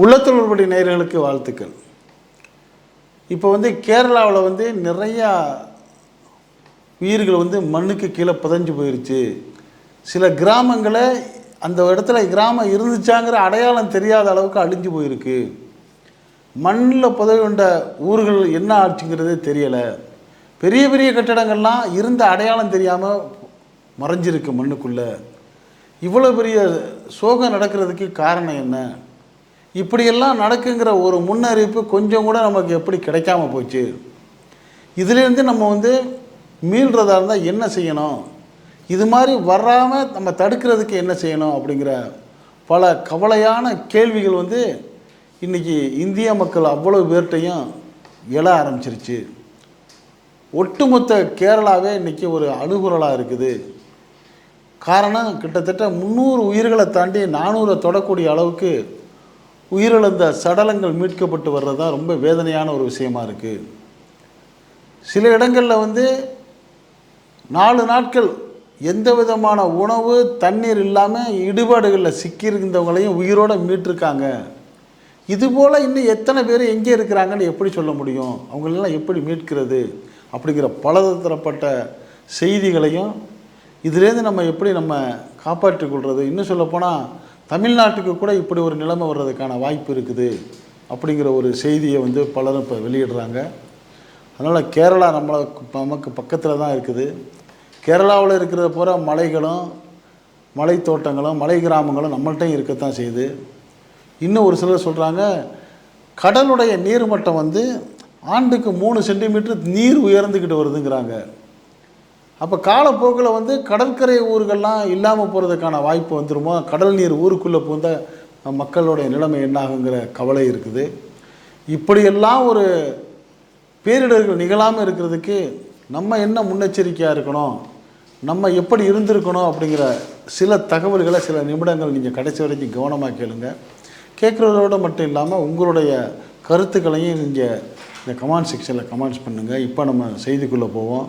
உள்ளத்தில் உருப்படி நேயர்களுக்கு வாழ்த்துக்கள். இப்போ வந்து கேரளாவில் வந்து நிறையா உயிர்கள் வந்து மண்ணுக்கு கீழே புதஞ்சு போயிருச்சு. சில கிராமங்களை அந்த இடத்துல கிராமம் இருந்துச்சாங்கிற அடையாளம் தெரியாத அளவுக்கு அழிஞ்சு போயிருக்கு. மண்ணில் புதவி கொண்ட ஊர்கள் என்ன ஆச்சுங்கிறதே தெரியலை. பெரிய பெரிய கட்டடங்கள்லாம் இருந்த அடையாளம் தெரியாமல் மறைஞ்சிருக்கு மண்ணுக்குள்ளே. இவ்வளோ பெரிய சோகம் நடக்கிறதுக்கு காரணம் என்ன? இப்படியெல்லாம் நடக்குங்கிற ஒரு முன்னறிவிப்பு கொஞ்சம் கூட நமக்கு எப்படி கிடைக்காம போச்சு? இதுலேருந்து நம்ம வந்து மீள்றதா இருந்தால் என்ன செய்யணும்? இது மாதிரி வராமல் நம்ம தடுக்கிறதுக்கு என்ன செய்யணும் அப்படிங்கிற பல கவலையான கேள்விகள் வந்து இன்றைக்கி இந்திய மக்கள் அவ்வளோ பேர்கிட்டையும் எழ ஆரம்பிச்சிருச்சு. ஒட்டுமொத்த கேரளாவே இன்றைக்கி ஒரு அழுகுறலாக இருக்குது. காரணம் கிட்டத்தட்ட முந்நூறு உயிர்களை தாண்டி நானூறை தொடக்கூடிய அளவுக்கு உயிரிழந்த சடலங்கள் மீட்கப்பட்டு வர்றது தான் ரொம்ப வேதனையான ஒரு விஷயமா இருக்குது சில இடங்களில் வந்து நாலு நாட்கள் எந்த விதமான உணவு தண்ணீர் இல்லாமல் இடுபாடுகளில் சிக்கியிருந்தவங்களையும் உயிரோடு மீட்டிருக்காங்க. இதுபோல் இன்னும் எத்தனை பேர் எங்கே இருக்கிறாங்கன்னு எப்படி சொல்ல முடியும்? அவங்களெல்லாம் எப்படி மீட்கிறது? அப்படிங்கிற பல தரப்பட்ட செய்திகளையும் இதுலேருந்து நம்ம எப்படி நம்ம காப்பாற்றிக் கொள்வது இன்னும் சொல்லப்போனால் தமிழ்நாட்டுக்கு கூட இப்படி ஒரு நிலைமை வர்றதுக்கான வாய்ப்பு இருக்குது அப்படிங்கிற ஒரு செய்தியை வந்து பலரும் இப்போ வெளியிடுறாங்க. அதனால் கேரளா நம்மளை நமக்கு பக்கத்தில் தான் இருக்குது. கேரளாவில் இருக்கிற பூரா மலைகளும் மலை தோட்டங்களும் மலை கிராமங்களும் நம்மள்ட்டையும் இருக்கத்தான் செய்யுது. இன்னும் ஒரு சிலர் சொல்கிறாங்க கடலுடைய நீர்மட்டம் வந்து ஆண்டுக்கு மூணு சென்டிமீட்டர் நீர் உயர்ந்துக்கிட்டு வருதுங்கிறாங்க. அப்போ காலப்போக்கில் வந்து கடற்கரை ஊர்கள்லாம் இல்லாமல் போகிறதுக்கான வாய்ப்பு வந்துருமோ? கடல் நீர் ஊருக்குள்ளே புகுந்த மக்களுடைய நிலைமை என்னாகுங்கிற கவலை இருக்குது. இப்படியெல்லாம் ஒரு பேரிடர்கள் நிகழாமல் இருக்கிறதுக்கு நம்ம என்ன முன்னெச்சரிக்கையாக இருக்கணும்? நம்ம எப்படி இருந்திருக்கணும் அப்படிங்கிற சில தகவல்களை சில நிமிடங்கள் நீங்கள் கடைசி வரைக்கும் கவனமாக கேளுங்க. கேட்குறதோட மட்டும் இல்லாமல் உங்களுடைய கருத்துக்களையும் நீங்கள் இந்த கமெண்ட் செக்ஷனில் கமெண்ட்ஸ் பண்ணுங்கள் இப்போ நம்ம செய்திக்குள்ளே போவோம்.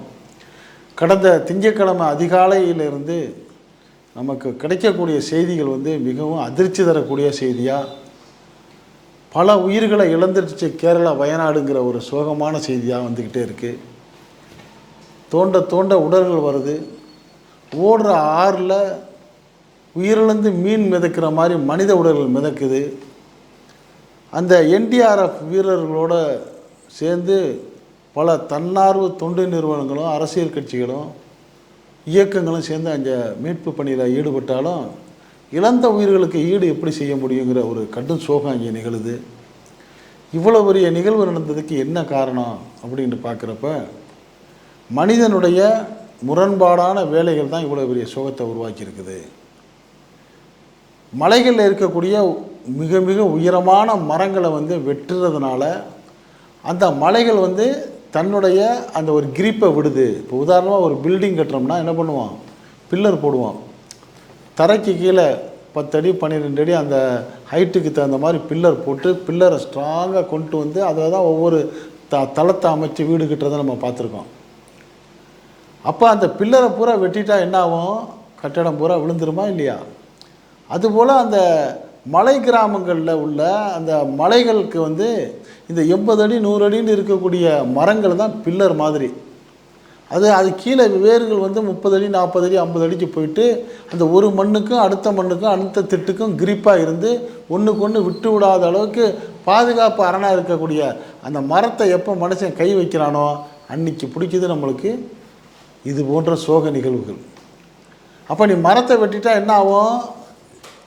கடந்த திங்கட்கிழமை அதிகாலையிலிருந்து நமக்கு கிடைக்கக்கூடிய செய்திகள் வந்து மிகவும் அதிர்ச்சி தரக்கூடிய செய்தியாக பல உயிர்களை இழந்துடுச்சு கேரளா வயநாடுங்கிற ஒரு சோகமான செய்தியாக வந்துக்கிட்டே இருக்குது தோண்ட தோண்ட உடல்கள் வருது. ஓடுற ஆறில் உயிரிழந்து மீன் மிதக்கிற மாதிரி மனித உடல்கள் மிதக்குது. அந்த என்டிஆர்எஃப் வீரர்களோட சேர்ந்து பல தன்னார்வ தொண்டு நிறுவனங்களும் அரசியல் கட்சிகளும் இயக்கங்களும் சேர்ந்து அங்கே மீட்பு பணியில் ஈடுபட்டாலும் இழந்த உயிர்களுக்கு ஈடு எப்படி செய்ய முடியுங்கிற ஒரு கடும் சோகம் இங்கே நிகழுது. இவ்வளோ பெரிய நிகழ்வு நடந்ததுக்கு என்ன காரணம் அப்படின்னு பார்க்குறப்ப மனிதனுடைய முரண்பாடான வேலைகள் தான் இவ்வளோ பெரிய சோகத்தை உருவாக்கியிருக்குது. மலைகளில் இருக்கக்கூடிய மிக மிக உயரமான மரங்களை வந்து வெட்டுறதுனால அந்த மலைகள் வந்து தன்னுடைய அந்த ஒரு கிரிப்பை விடுது. இப்போ உதாரணமாக ஒரு பில்டிங் கட்டுறோம்னா என்ன பண்ணுவான்? பில்லர் போடுவான். தரைக்கு கீழே பத்தடி பன்னிரெண்டு அடி அந்த ஹைட்டுக்கு தகுந்த மாதிரி பில்லர் போட்டு பில்லரை ஸ்ட்ராங்காக கொண்டு வந்து அதை தான் ஒவ்வொரு த தளத்தை அமைச்சு வீடு கட்டுறதை நம்ம பார்த்துருக்கோம். அப்போ அந்த பில்லரை பூரா வெட்டிட்டா என்ன ஆகும்? கட்டடம் பூரா விழுந்துருமா இல்லையா? அதுபோல் அந்த மலை கிராமங்களில் உள்ள அந்த மலைகளுக்கு வந்து இந்த எண்பது அடி நூறு அடின்னு இருக்கக்கூடிய மரங்கள் தான் பில்லர் மாதிரி. அது அது கீழே வேர்கள் வந்து முப்பது அடி நாற்பது அடி ஐம்பது அடிக்கு போயிட்டு அந்த ஒரு மண்ணுக்கும் அடுத்த மண்ணுக்கும் அடுத்த திட்டுக்கும் கிரிப்பாக இருந்து ஒன்றுக்கு ஒன்று விட்டு விடாத அளவுக்கு பாதுகாப்பு அரணாக இருக்கக்கூடிய அந்த மரத்தை எப்போ மனுஷன் கை வைக்கிறானோ அன்னைக்கு பிடிக்குது நம்மளுக்கு. இது போன்ற சோக நிகழ்வுகள். அப்போ நீ மரத்தை வெட்டிட்டா என்ன ஆகும்?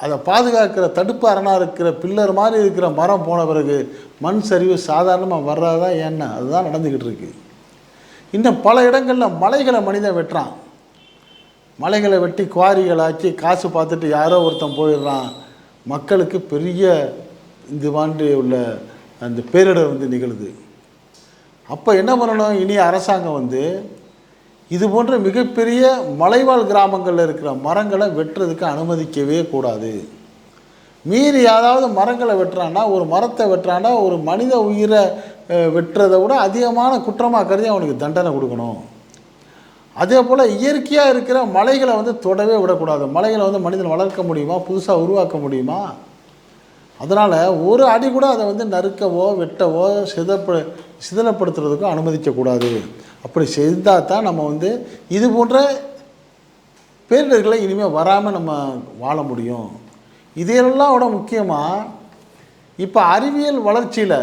அதை பாதுகாக்கிற தடுப்பு அரணாக இருக்கிற பில்லர் மாதிரி இருக்கிற மரம் போன பிறகு மண் சரிவு சாதாரணமாக வர்றதா ஏன்னா அதுதான் நடந்துக்கிட்டு இருக்கு. இன்னும் பல இடங்களில் மலைகளை மனிதன் வெட்டுறான். மலைகளை வெட்டி குவாரிகளாக்கி காசு பார்த்துட்டு யாரோ ஒருத்தன் போயிடுறான். மக்களுக்கு பெரிய இந்த வாண்டு உள்ள அந்த பேரிடர் வந்து நிகழுது. அப்போ என்ன பண்ணணும்? இனி அரசாங்கம் வந்து இது போன்ற மிகப்பெரிய மலைவாழ் கிராமங்களில் இருக்கிற மரங்களை வெட்டுறதுக்கு அனுமதிக்கவே கூடாது. மீறி யாராவது மரங்களை வெட்டுறான்னா ஒரு மரத்தை வெட்டுறான்னா ஒரு மனித உயிரை வெட்டுறதை விட அதிகமான குற்றமாக கருதி அவனுக்கு தண்டனை கொடுக்கணும். அதே போல் இயற்கையாக இருக்கிற மலைகளை வந்து தொடவே விடக்கூடாது. மலைகளை வந்து மனிதன் வளர்க்க முடியுமா? புதுசாக உருவாக்க முடியுமா? அதனால் ஒரு அடி கூட அதை வந்து நறுக்கவோ வெட்டவோ சிதப்ப சிதலப்படுத்துறதுக்கும் அனுமதிக்கக்கூடாது. அப்படி செய்தால் தான் நம்ம வந்து இது போன்ற பேரிடர்களை இனிமேல் வராமல் நம்ம வாழ முடியும். இதையெல்லாம் விட முக்கியமாக இப்போ அறிவியல் வளர்ச்சியில்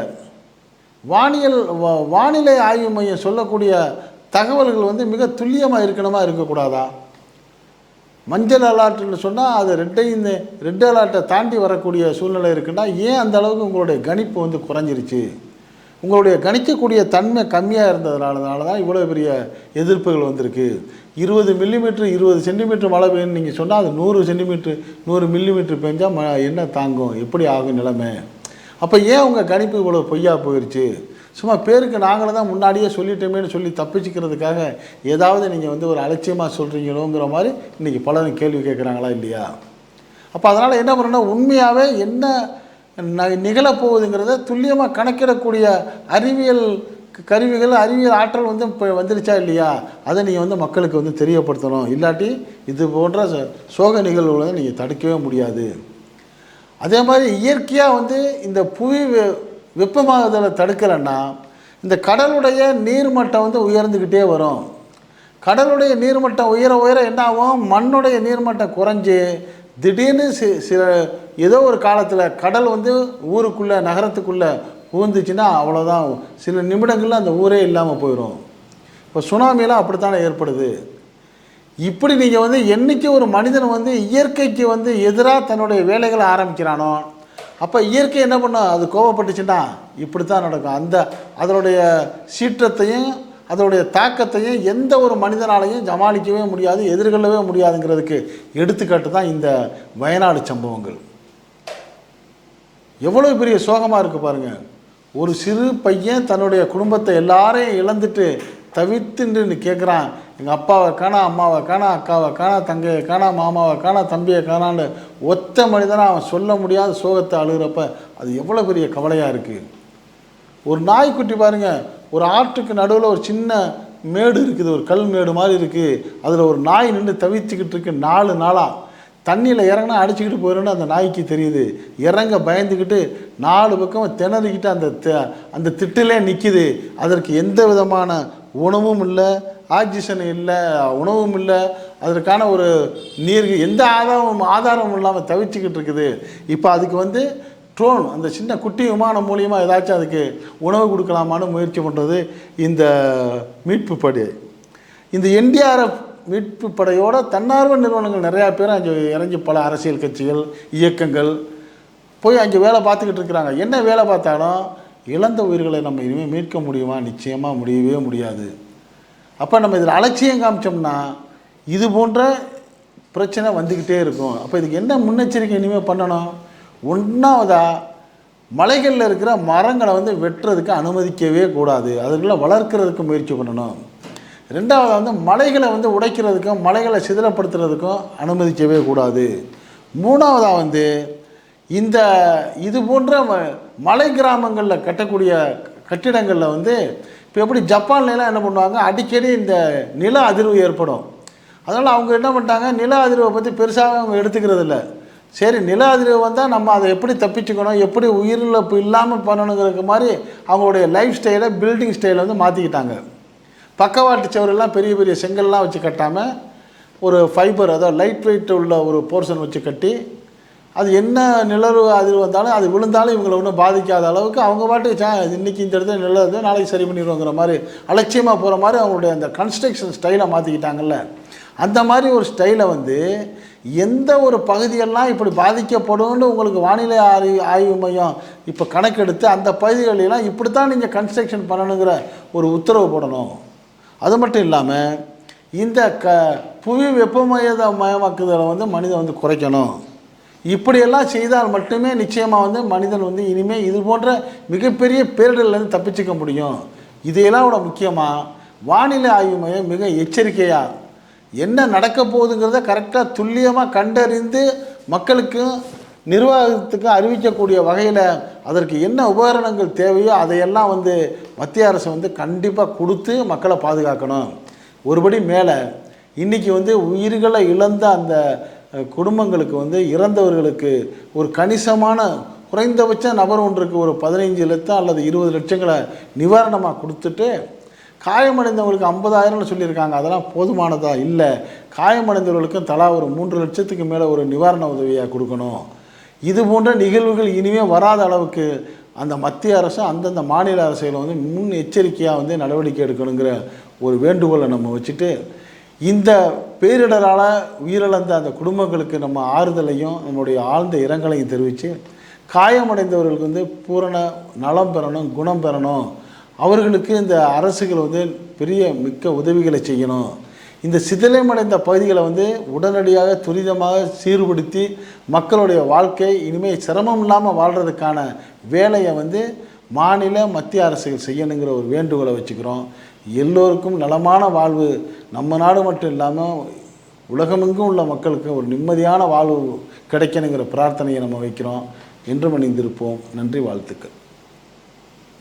வானியல் வானிலை ஆய்வு மையம் சொல்லக்கூடிய தகவல்கள் வந்து மிக துல்லியமாக இருக்கணுமா இருக்கக்கூடாதா? மஞ்சள் அலாட்டுன்னு சொன்னால் அது ரெட்டையும் ரெட் அலாட்டை தாண்டி வரக்கூடிய சூழ்நிலை இருக்குன்னா ஏன் அந்த அளவுக்கு உங்களுடைய கணிப்பு வந்து குறைஞ்சிருச்சு? உங்களுடைய கணிக்கக்கூடிய தன்மை கம்மியாக இருந்ததுனால தான் இவ்வளோ பெரிய எதிர்ப்புகள் வந்திருக்கு. இருபது மில்லிமீட்ரு இருபது சென்டிமீட்டர் மழை பெய்யும் நீங்கள் சொன்னால் அது நூறு சென்டிமீட்ரு நூறு மில்லிமீட்ரு பெஞ்சால் ம என்ன தாங்கும்? எப்படி ஆகும் நிலைமை? அப்போ ஏன் உங்கள் கணிப்பு இவ்வளோ பொய்யா போயிடுச்சு சும்மா பேருக்கு நாங்களும் தான் முன்னாடியே சொல்லிட்டோமேன்னு சொல்லி தப்பிச்சுக்கிறதுக்காக ஏதாவது நீங்கள் வந்து ஒரு அலட்சியமாக சொல்கிறீங்களோங்கிற மாதிரி இன்றைக்கி பலரும் கேள்வி கேட்குறாங்களா இல்லையா? அப்போ அதனால் என்ன பண்ணுன்னா உண்மையாகவே என்ன நிகழப்போகுதுங்கிறத துல்லியமாக கணக்கிடக்கூடிய அறிவியல் கருவிகள் அறிவியல் ஆற்றல் வந்து இப்போ வந்துருச்சா இல்லையா? அதை நீங்கள் வந்து மக்களுக்கு வந்து தெரியப்படுத்தணும். இல்லாட்டி இது போன்ற சோக நிகழ்வுகளை நீங்கள் தடுக்கவே முடியாது. அதே மாதிரி இயற்கையாக வந்து இந்த புவி வெ- வெப்பமாகுதலை தடுக்கலைன்னா இந்த கடலுடைய நீர்மட்டம் வந்து உயர்ந்துக்கிட்டே வரும். கடலுடைய நீர்மட்டம் உயர உயர என்ன ஆகும்? மண்ணுடைய நீர்மட்டம் குறைஞ்சு திடீர்னு சி சில ஏதோ ஒரு காலத்தில் கடல் வந்து ஊருக்குள்ளே நகரத்துக்குள்ளே ஊந்துச்சுன்னா அவ்வளோதான் சில நிமிடங்களில் அந்த ஊரே இல்லாமல் போயிடும் இப்போ சுனாமியெல்லாம் அப்படித்தானே ஏற்படுது? இப்படி நீங்கள் வந்து என்றைக்கு ஒரு மனிதன் வந்து இயற்கைக்கு வந்து எதிராக தன்னுடைய வேலைகளை ஆரம்பிக்கிறானோ அப்போ இயற்கை என்ன பண்ணும்? அது கோவப்பட்டுச்சுன்னா இப்படி தான் நடக்கும். அந்த அதனுடைய சீற்றத்தையும் அதனுடைய தாக்கத்தையும் எந்த ஒரு மனிதனாலையும் சமாளிக்கவே முடியாது எதிர்கொள்ளவே முடியாதுங்கிறதுக்கு எடுத்துக்காட்டு தான் இந்த வயநாடு சம்பவங்கள். எவ்வளோ பெரிய சோகமாக இருக்குது பாருங்கள் ஒரு சிறு பையன் தன்னுடைய குடும்பத்தை எல்லாரையும் இழந்துட்டு தவித்துன்னு கேட்குறான் எங்கள் அப்பாவை காணா அம்மாவை காணா அக்காவை காணா தங்கையை காணா மாமாவை காணா தம்பியை காணான்னு ஒத்த மனிதனாக அவன் சொல்ல முடியாத சோகத்தை அழுகிறப்ப அது எவ்வளோ பெரிய கவலையாக இருக்குது ஒரு நாய்க்குட்டி பாருங்க ஒரு ஆற்றுக்கு நடுவில் ஒரு சின்ன மேடு இருக்குது ஒரு கல் மேடு மாதிரி இருக்குது அதில் ஒரு நாய் நின்று தவிச்சுக்கிட்டு இருக்கு நாலு நாளாக தண்ணியில் இறங்கினா அடிச்சுக்கிட்டு போயிடும்னு அந்த நாய்க்கு தெரியுது. இறங்க பயந்துக்கிட்டு நாலு பக்கம் திணறிக்கிட்டு அந்த த- அந்த திட்டிலே நிற்கிது அதற்கு எந்த விதமான உணவும் இல்லை ஆக்சிஜன் இல்லை உணவும் இல்லை. அதற்கான ஒரு நீர் எந்த ஆதாரமும் ஆதாரமும் இல்லாமல் தவிச்சுக்கிட்டு இருக்குது. இப்போ அதுக்கு வந்து ட்ரோன் அந்த சின்ன குட்டி விமானம் மூலியமாக ஏதாச்சும் அதுக்கு உணவு கொடுக்கலாமான்னு முயற்சி பண்ணுறது இந்த மீட்பு படை இந்த என்டிஆர்எஃப் மீட்பு படையோட தன்னார்வ நிறுவனங்கள் நிறையா பேர் அங்கே இறங்கி பல அரசியல் கட்சிகள் இயக்கங்கள் போய் அங்கே வேலை பார்த்துக்கிட்டு இருக்கிறாங்க. என்ன வேலை பார்த்தாலும் இழந்த உயிர்களை நம்ம இனிமேல் மீட்க முடியுமா? நிச்சயமாக முடியவே முடியாது. அப்போ நம்ம இதில் அலட்சியம் காமிச்சோம்னா இது போன்ற பிரச்சனை வந்துக்கிட்டே இருக்கும். அப்போ இதுக்கு என்ன முன்னெச்சரிக்கை இனிமேல் பண்ணணும்? ஒன்றாவதா மலைகளில் இருக்கிற மரங்களை வந்து வெட்டுறதுக்கு அனுமதிக்கவே கூடாது. அதுக்குள்ளே வளர்க்குறதுக்கு முயற்சி பண்ணணும். ரெண்டாவது வந்து மலைகளை வந்து உடைக்கிறதுக்கும் மலைகளை சிதிலப்படுத்துறதுக்கும் அனுமதிக்கவே கூடாது. மூணாவதாக வந்து இந்த இது போன்ற ம- மலை கிராமங்களில் கட்டக்கூடிய கட்டிடங்களில் வந்து இப்போ எப்படி ஜப்பான்லாம் என்ன பண்ணுவாங்க? அடிக்கடி இந்த நில அதிர்வு ஏற்படும். அதனால் அவங்க என்ன பண்ணிட்டாங்க? நில அதிர்வை பற்றி பெருசாக அவங்க எடுத்துக்கிறது இல்லை சரி நில அதிர்வு வந்தால் நம்ம அதை எப்படி தப்பிச்சுக்கணும்? எப்படி உயிரிழப்பு இல்லாமல் பண்ணணுங்கிறக்கு மாதிரி அவங்களுடைய லைஃப் ஸ்டைலை பில்டிங் ஸ்டைலை வந்து மாற்றிக்கிட்டாங்க பக்கவாட்டு சுவரெல்லாம் பெரிய பெரிய செங்கல்லாம் வச்சு கட்டாமல் ஒரு ஃபைபர் அதாவது லைட் வெயிட் உள்ள ஒரு போர்ஷன் வச்சு கட்டி அது என்ன நிலவு அதிர்வு வந்தாலும் அது விழுந்தாலும் இவங்களை ஒன்றும் பாதிக்காத அளவுக்கு அவங்க பாட்டுக்கு சா இன்றைக்கி இந்த இடத்துல நிலவு நாளைக்கு சரி பண்ணிடுவோங்கிற மாதிரி அலட்சியமாக போகிற மாதிரி அவங்களுடைய அந்த கன்ஸ்ட்ரக்ஷன் ஸ்டைலை மாற்றிக்கிட்டாங்கல்ல அந்த மாதிரி ஒரு ஸ்டைலை வந்து எந்த ஒரு பகுதியெல்லாம் இப்படி பாதிக்கப்படும்னு உங்களுக்கு வானிலை ஆய்வு ஆய்வு மையம் இப்போ கணக்கெடுத்து அந்த பகுதிகளெல்லாம் இப்படி தான் நீங்கள் கன்ஸ்ட்ரக்ஷன் பண்ணணுங்கிற ஒரு உத்தரவு போடணும். அது மட்டும் இல்லாமல் இந்த க புவி வெப்பமயத மயமாக்குதலை வந்து மனிதன் வந்து குறைக்கணும். இப்படியெல்லாம் செய்தால் மட்டுமே நிச்சயமாக வந்து மனிதன் வந்து இனிமேல் இது போன்ற மிகப்பெரிய பேரிடர்லேருந்து தப்பிச்சுக்க முடியும். இதையெல்லாம் விட முக்கியமாக வானிலை ஆய்வு மையம் மிக எச்சரிக்கையாக என்ன நடக்க போகுதுங்கிறத கரெக்டாக துல்லியமாக கண்டறிந்து மக்களுக்கும் நிர்வாகத்துக்கும் அறிவிக்கக்கூடிய வகையில் அதற்கு என்ன உபகரணங்கள் தேவையோ அதையெல்லாம் வந்து மத்திய அரசு வந்து கண்டிப்பாக கொடுத்து மக்களை பாதுகாக்கணும். ஒருபடி மேலே இன்றைக்கி வந்து உயிர்களை இழந்த அந்த குடும்பங்களுக்கு வந்து இறந்தவர்களுக்கு ஒரு கணிசமான குறைந்தபட்சம் நபர் ஒன்றுக்கு ஒரு பதினைஞ்சு லட்சம் அல்லது இருபது லட்சங்களை நிவாரணமாக கொடுத்துட்டு காயமடைந்தவங்களுக்கு ஐம்பதாயிரம்னு சொல்லியிருக்காங்க. அதெல்லாம் போதுமானதாக இல்லை. காயமடைந்தவர்களுக்கும் தலா ஒரு மூன்று லட்சத்துக்கு மேலே ஒரு நிவாரண உதவியாக கொடுக்கணும். இது போன்ற நிகழ்வுகள் இனிமேல் வராத அளவுக்கு அந்த மத்திய அரசு அந்தந்த மாநில அரசுகளை வந்து முன் எச்சரிக்கையாக வந்து நடவடிக்கை எடுக்கணுங்கிற ஒரு வேண்டுகோளை நம்ம வச்சுட்டு இந்த பேரிடரால் உயிரிழந்த அந்த குடும்பங்களுக்கு நம்ம ஆறுதலையும் நம்முடைய ஆழ்ந்த இரங்கலையும் தெரிவித்து காயமடைந்தவர்களுக்கு வந்து பூரண நலம் பெறணும் குணம் பெறணும். அவர்களுக்கு இந்த அரசுகள் வந்து பெரிய மிக்க உதவிகளை செய்யணும். இந்த சிதிலமடைந்த பகுதிகளை வந்து உடனடியாக துரிதமாக சீர்படுத்தி மக்களுடைய வாழ்க்கை இனிமேல் சிரமம் இல்லாமல் வாழ்கிறதுக்கான வேலையை வந்து மாநில மத்திய அரசுகள் செய்யணுங்கிற ஒரு வேண்டுகோளை வச்சுக்கிறோம். எல்லோருக்கும் நலமான வாழ்வு நம்ம நாடு மட்டும் இல்லாமல் உலகமெங்கும் உள்ள மக்களுக்கு ஒரு நிம்மதியான வாழ்வு கிடைக்கணுங்கிற பிரார்த்தனையை நம்ம வைக்கிறோம். என்றும் அணிந்திருப்போம் நன்றி வாழ்த்துக்கள்.